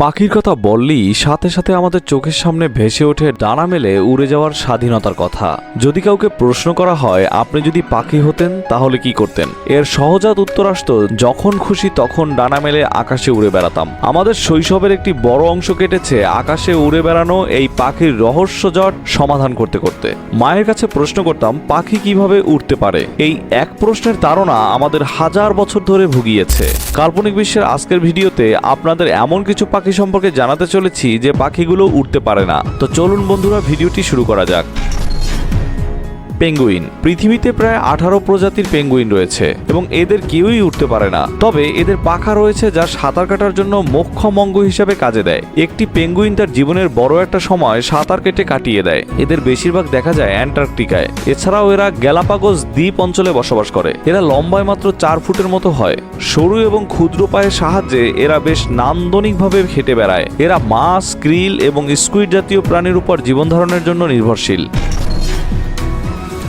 পাখির কথা বললেই সাথে সাথে আমাদের চোখের সামনে ভেসে ওঠে ডানা মেলে উড়ে যাওয়ার স্বাধীনতার কথা। যদি কাউকে প্রশ্ন করা হয়, আপনি যদি পাখি হতেন, তাহলে কি করতেন? এর সহজাত উত্তর আসতো, যখন খুশি তখন ডানা মেলে আকাশে উড়ে বেড়াতাম। আমাদের শৈশবের একটি বড় অংশ কেটেছে আকাশে উড়ে বেড়ানো এই পাখির রহস্যজট সমাধান করতে করতে। মায়ের কাছে প্রশ্ন করতাম, পাখি কীভাবে উঠতে পারে? এই এক প্রশ্নের তাড়না আমাদের হাজার বছর ধরে ভুগিয়েছে। কাল্পনিক বিশ্বের আজকের ভিডিওতে আপনাদের এমন কিছু পাখি সম্পর্কে জানাতে চলেছি যে পাখিগুলো উঠতে পারে না। তো চলুন বন্ধুরা, ভিডিওটি শুরু করা যাক। পেঙ্গুইন। পৃথিবীতে প্রায় আঠারো প্রজাতির পেঙ্গুইন রয়েছে এবং এদের কেউই উঠতে পারে না। তবে এদের পাখা রয়েছে যা সাঁতার কাটার জন্য মোক্ষম অঙ্গ হিসেবে কাজে দেয়। একটি পেঙ্গুইন তার জীবনের বড় একটা সময় সাঁতার কেটে কাটিয়ে দেয়। এদের বেশিরভাগ দেখা যায় অ্যান্টার্কটিকায়। এছাড়াও এরা গ্যালাপাগোস দ্বীপ অঞ্চলে বসবাস করে। এরা লম্বায় মাত্র চার ফুটের মতো হয়। সরু এবং ক্ষুদ্র পায়ের সাহায্যে এরা বেশ নান্দনিকভাবে হেঁটে বেড়ায়। এরা মাছ, ক্রিল এবং স্কুইড জাতীয় প্রাণীর উপর জীবন ধারণের জন্য নির্ভরশীল।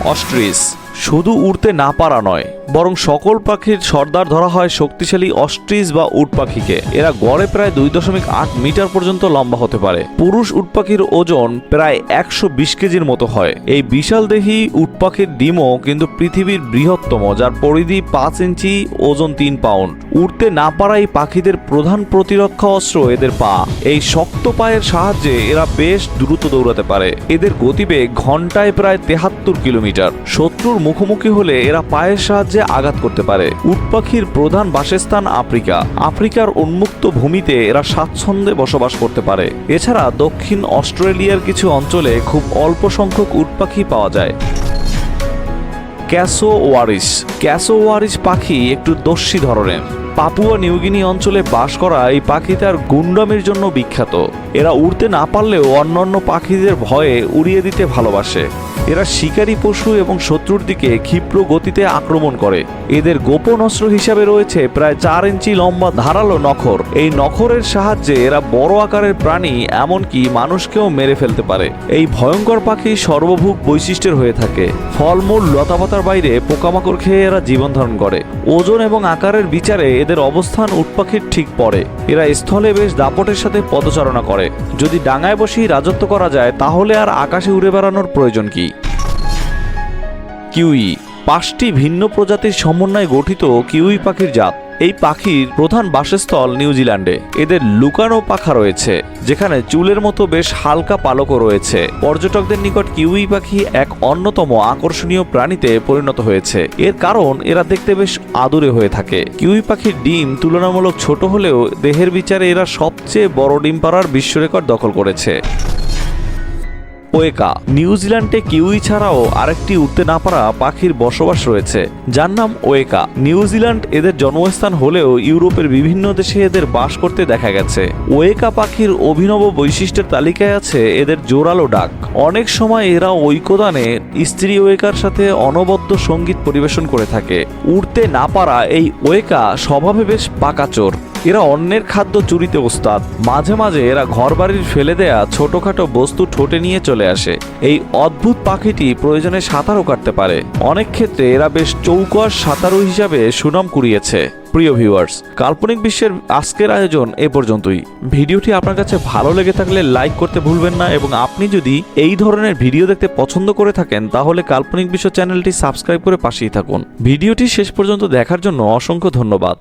অস্ট্রিস শুধু উড়তে না পারা নয়, বরং সকল পাখির সর্দার ধরা হয় শক্তিশালী অস্ট্রিচ বা উট পাখিকে। এরা গড়ে প্রায় দুই দশমিক আট মিটার পর্যন্ত লম্বা হতে পারে। পুরুষ উট পাখির ওজন প্রায় একশো বিশ কেজির মতো হয়। এই বিশাল দেহি উট পাখির ডিমও কিন্তু পৃথিবীর বৃহত্তম, যার পরিধি পাঁচ ইঞ্চি, ওজন তিন পাউন্ড। উড়তে না পারা এই পাখিদের প্রধান প্রতিরক্ষা অস্ত্র এদের পা। এই শক্ত পায়ের সাহায্যে এরা বেশ দ্রুত দৌড়াতে পারে। এদের গতিবেগ ঘন্টায় প্রায় তেহাত্তর কিলোমিটার। শত্রুর মুখোমুখি হলে এরা পায়ের সাহায্যে আঘাত করতে পারে। উট পাখির প্রধান বাসস্থান আফ্রিকা। আফ্রিকার উন্মুক্ত ভূমিতে এরা স্বাচ্ছন্দ্যে বসবাস করতে পারে। এছাড়া দক্ষিণ অস্ট্রেলিয়ার কিছু অঞ্চলে খুব অল্প সংখ্যক উট পাখি পাওয়া যায়। ক্যাসো ওয়ারিস ক্যাসো ওয়ারিস পাখি একটু দস্যি ধরনের। পাপুয়া নিউগিনি অঞ্চলে বাস করা এই পাখি তার গুন্ডামির জন্য বিখ্যাত। এরা উড়তে না পারলেও অন্যান্য পাখিদের ভয়ে উড়িয়ে দিতে ভালোবাসে। এরা শিকারী পশু এবং শত্রুর দিকে ক্ষিপ্র গতিতে আক্রমণ করে। এদের গোপন অস্ত্র হিসাবে রয়েছে প্রায় চার ইঞ্চি লম্বা ধারালো নখর। এই নখরের সাহায্যে এরা বড় আকারের প্রাণী, এমনকি মানুষকেও মেরে ফেলতে পারে। এই ভয়ঙ্কর পাখি সর্বভূক বৈশিষ্ট্যের হয়ে থাকে। ফলমূল লতাপাতার বাইরে পোকামাকড় খেয়ে এরা জীবন ধারণ করে। ওজন এবং আকারের বিচারে এদের অবস্থান উটপাখির ঠিক পরে। এরা স্থলে বেশ দাপটের সাথে পদচারণা করে। যদি ডাঙায় বসেই রাজত্ব করা যায়, তাহলে আর আকাশে উড়ে বেড়ানোর প্রয়োজন কি? কিউই, পাঁচটি ভিন্ন প্রজাতির সমন্বয়ে গঠিত কিউই পাখির জাত। এই পাখির প্রধান বাসস্থল নিউজিল্যান্ডে। এদের লুকানো পাখা রয়েছে, যেখানে চুলের মতো বেশ হালকা পালকও রয়েছে। পর্যটকদের নিকট কিউই পাখি এক অন্যতম আকর্ষণীয় প্রাণীতে পরিণত হয়েছে। এর কারণ, এরা দেখতে বেশ আদুরে হয়ে থাকে। কিউই পাখির ডিম তুলনামূলক ছোট হলেও দেহের বিচারে এরা সবচেয়ে বড় ডিম পাড়ার বিশ্ব রেকর্ড দখল করেছে। ওয়েকা নিউজিল্যান্ডে কিউই ছাড়াও আরেকটি উঠতে না পারা পাখির বসবাস রয়েছে। যার নাম ওয়েকা। নিউজিল্যান্ড এদের জন্মস্থান হলেও ইউরোপের বিভিন্ন দেশে এদের বাস করতে দেখা গেছে। ওয়েকা পাখির অভিনব বৈশিষ্ট্যের তালিকায় আছে এদের জোরালো ডাক। অনেক সময় এরা ঐকদানে স্ত্রী ওয়েকার সাথে অনবদ্য সংগীত পরিবেশন করে থাকে। উড়তে না পারা এই ওয়েকা স্বভাবে বেশ পাকাচোর এরা অন্যের খাদ্য চুরিতে ওস্তাদ। মাঝে মাঝে এরা ঘরবাড়ির ফেলে দেয়া ছোটখাটো বস্তু ঠোঁটে নিয়ে চলে আসে। এই অদ্ভুত পাখিটি প্রয়োজনে সাঁতারও কাটতে পারে। অনেক ক্ষেত্রে এরা বেশ চৌকস সাঁতারু হিসাবে সুনাম কুড়িয়েছে। প্রিয় ভিউয়ার্স, কাল্পনিক বিশ্বের আজকের আয়োজন এ পর্যন্তই। ভিডিওটি আপনার কাছে ভালো লেগে থাকলে লাইক করতে ভুলবেন না এবং আপনি যদি এই ধরনের ভিডিও দেখতে পছন্দ করে থাকেন, তাহলে কাল্পনিক বিশ্ব চ্যানেলটি সাবস্ক্রাইব করে পাশেই থাকুন। ভিডিওটি শেষ পর্যন্ত দেখার জন্য অসংখ্য ধন্যবাদ।